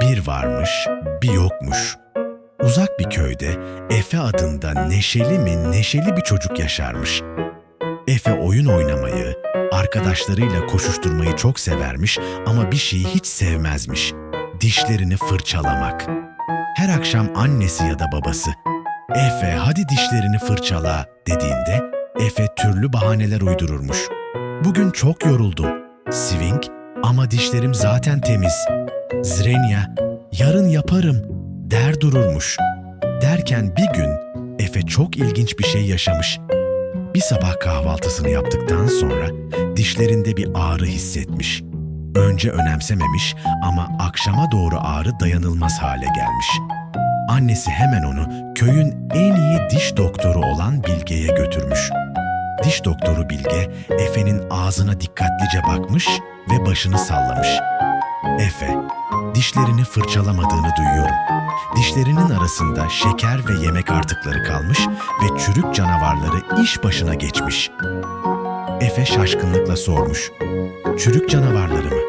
Bir varmış, bir yokmuş. Uzak bir köyde Efe adında neşeli mi neşeli bir çocuk yaşarmış. Efe oyun oynamayı, arkadaşlarıyla koşuşturmayı çok severmiş ama bir şeyi hiç sevmezmiş. Dişlerini fırçalamak. Her akşam annesi ya da babası Efe hadi dişlerini fırçala dediğinde Efe türlü bahaneler uydururmuş. Bugün çok yoruldum. Swing ama dişlerim zaten temiz. Zrenya yarın yaparım der dururmuş. Derken bir gün Efe çok ilginç bir şey yaşamış. Bir sabah kahvaltısını yaptıktan sonra dişlerinde bir ağrı hissetmiş. Önce önemsememiş ama akşama doğru ağrı dayanılmaz hale gelmiş. Annesi hemen onu köyün en iyi diş doktoru olan Bilge'ye götürmüş. Diş doktoru Bilge, Efe'nin ağzına dikkatlice bakmış ve başını sallamış. Efe, dişlerini fırçalamadığını duyuyorum. Dişlerinin arasında şeker ve yemek artıkları kalmış ve çürük canavarları iş başına geçmiş. Efe şaşkınlıkla sormuş. Çürük canavarları mı?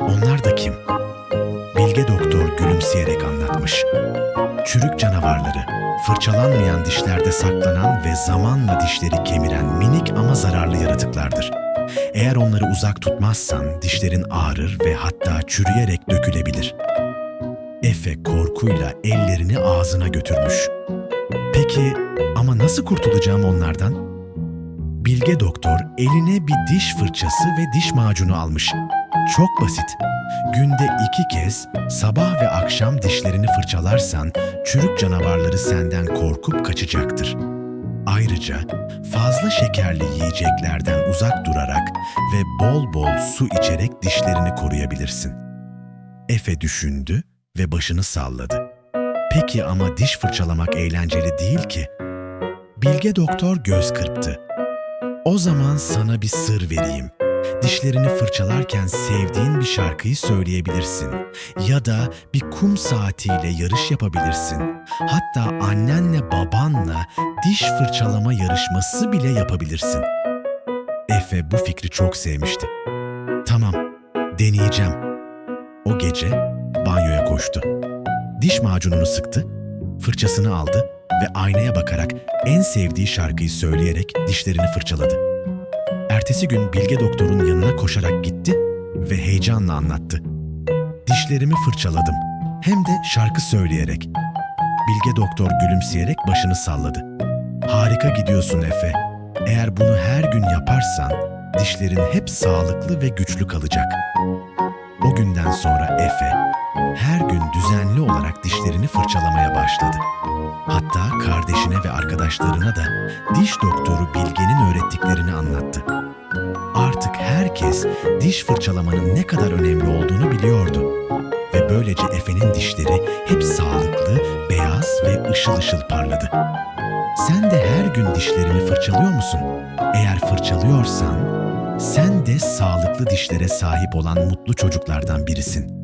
Onlar da kim? Bilge doktor gülümseyerek anlatmış. Çürük canavarları, fırçalanmayan dişlerde saklanan ve zamanla dişleri kemiren minik ama zararlı yaratıklardır. Eğer onları uzak tutmazsan dişlerin ağrır ve hatta çürüyerek dökülebilir. Efe korkuyla ellerini ağzına götürmüş. Peki ama nasıl kurtulacağım onlardan? Bilge doktor eline bir diş fırçası ve diş macunu almış. Çok basit. Günde iki kez sabah ve akşam dişlerini fırçalarsan çürük canavarları senden korkup kaçacaktır. Ayrıca fazla şekerli yiyeceklerden uzak durarak ve bol bol su içerek dişlerini koruyabilirsin. Efe düşündü ve başını salladı. Peki ama diş fırçalamak eğlenceli değil ki. Bilge doktor göz kırptı. O zaman sana bir sır vereyim. Dişlerini fırçalarken sevdiğin bir şarkıyı söyleyebilirsin. Ya da bir kum saatiyle yarış yapabilirsin. Hatta annenle babanla diş fırçalama yarışması bile yapabilirsin. Efe bu fikri çok sevmişti. Tamam, deneyeceğim. O gece banyoya koştu. Diş macununu sıktı, fırçasını aldı ve aynaya bakarak en sevdiği şarkıyı söyleyerek dişlerini fırçaladı. Ertesi gün Bilge Doktor'un yanına koşarak gitti ve heyecanla anlattı. Dişlerimi fırçaladım hem de şarkı söyleyerek. Bilge Doktor gülümseyerek başını salladı. Harika gidiyorsun Efe. Eğer bunu her gün yaparsan dişlerin hep sağlıklı ve güçlü kalacak. O günden sonra Efe her gün düzenli olarak dişlerini fırçalamaya başladı. Hatta kardeşine ve arkadaşlarına da diş doktoru Bilge'nin öğrettiklerini anlattı. Artık herkes diş fırçalamanın ne kadar önemli olduğunu biliyordu. Ve böylece Efe'nin dişleri hep sağlıklı, beyaz ve ışıl ışıl parladı. Sen de her gün dişlerini fırçalıyor musun? Eğer fırçalıyorsan, sen de sağlıklı dişlere sahip olan mutlu çocuklardan birisin.